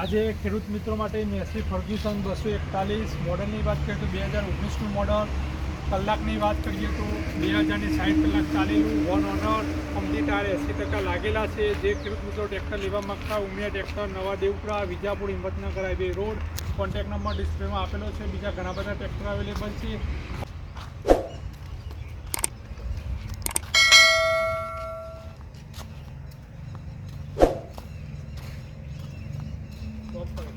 આજે ખેડૂત મિત્રો માટે મેસી ફર્ગ્યુસન બસો એકતાલીસ મોડલની વાત કરીએ તો બે હજાર ઓગણીસનું મોડલ. કલાકની વાત કરીએ તો બે હજારની સાઠ કલાક ચાલેલું વન ઓનર અમદી ટાયર એંસી ટકા લાગેલા છે. જે ખેડૂત મિત્રો ટ્રેક્ટર લેવા માંગતા ઉમિયા ટ્રેક્ટર નવા Devpura, Vijapur, Himmatnagar highway road contact number ડિસ્પ્લેમાં આપેલો છે. બીજા ઘણા બધા ટ્રેક્ટર અવેલેબલ છે. little point.